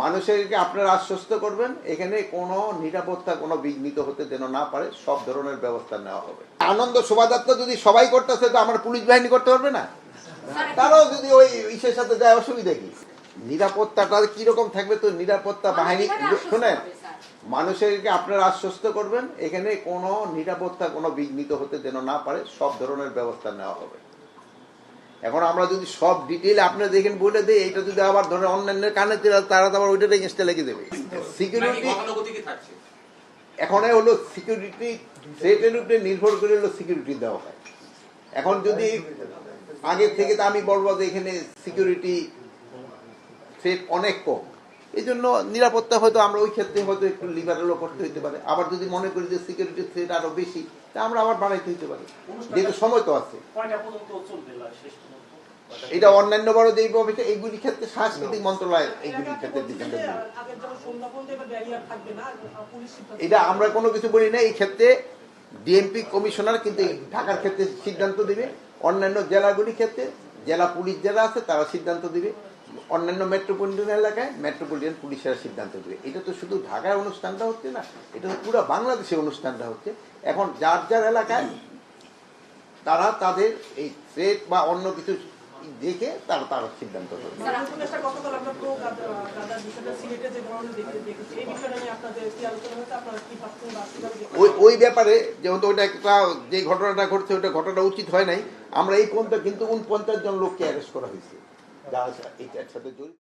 মানুষেরকে আপনারা আশ্বস্ত করবেন এখানে কোনো নিরাপত্তা কোনো বিঘ্নিত হতে যেন না পারে সব ধরনের ব্যবস্থা নেওয়া হবে। আনন্দ শোভাযাত্রা যদি সবাই করতেছে তো আমার পুলিশ বাহিনী করতে পারবে না? তারাও যদি ওই ইসের সাথে যায় অসুবিধা কি? নিরাপত্তাটা কীরকম থাকবে তো নিরাপত্তা বাহিনী শুনেন মানুষেরকে আপনারা আশ্বস্ত করবেন এখানে কোনো নিরাপত্তা কোনো বিঘ্নিত হতে যেন না পারে সব ধরনের ব্যবস্থা নেওয়া হবে। এখন আমরা যদি সব ডিটেল আপনি দেখেন বলে দেয় এটা যদি আবার ধরেন অন্যান্য কানে তারা তো আবার ওইটা এগেনস্টে লেগে দেবে। সিকিউরিটি থাকছে? এখন হলো সিকিউরিটি সেটের উপরে নির্ভর করে হলো সিকিউরিটি দেওয়া হয়। এখন যদি আগে থেকে তো আমি বলব যে এখানে সিকিউরিটি সেট অনেক কম। এই জন্য নিরাপত্তা হয়তো আমরা ওই ক্ষেত্রে হয়তো একটু লিবারেলও করতে হইতে পারে। আবার যদি মনে করি যে সিকিউরিটি থ্রেট আরও বেশি তা আমরা আবার বাড়াইতে হইতে পারি। যেহেতু সময় তো আছে। এটা অন্যান্য বড় যে হবে এইগুলি ক্ষেত্রে সাংস্কৃতিক মন্ত্রণালয় এইগুলির ক্ষেত্রে এটা আমরা কোনো কিছু বলি না এই ক্ষেত্রে ডিএমপি কমিশনার কিন্তু এই ঢাকার ক্ষেত্রে সিদ্ধান্ত দিবে। অন্যান্য জেলাগুলির ক্ষেত্রে জেলা পুলিশ যারা আছে তারা সিদ্ধান্ত দিবে। অন্যান্য মেট্রোপলিটন এলাকায় মেট্রোপলিটন পুলিশেরা সিদ্ধান্ত দেবে। এটা তো শুধু ঢাকায় অনুষ্ঠানটা হচ্ছে না এটা তো পুরো বাংলাদেশে অনুষ্ঠানটা হচ্ছে। এখন যার যার এলাকায় তারা তাদের এই থ্রেট বা অন্য কিছু দেখে তারা তারা সিদ্ধান্ত করবে? ওই ওই ব্যাপারে যেহেতু ওইটা একটা যে ঘটনাটা ঘটছে ওইটা ঘটনা উচিত হয় নাই। আমরা এই পর্যন্ত কিন্তু উনপঞ্চাশ জন লোককে অ্যারেস্ট করা হয়েছে। যারা এটার সাথে জড়িত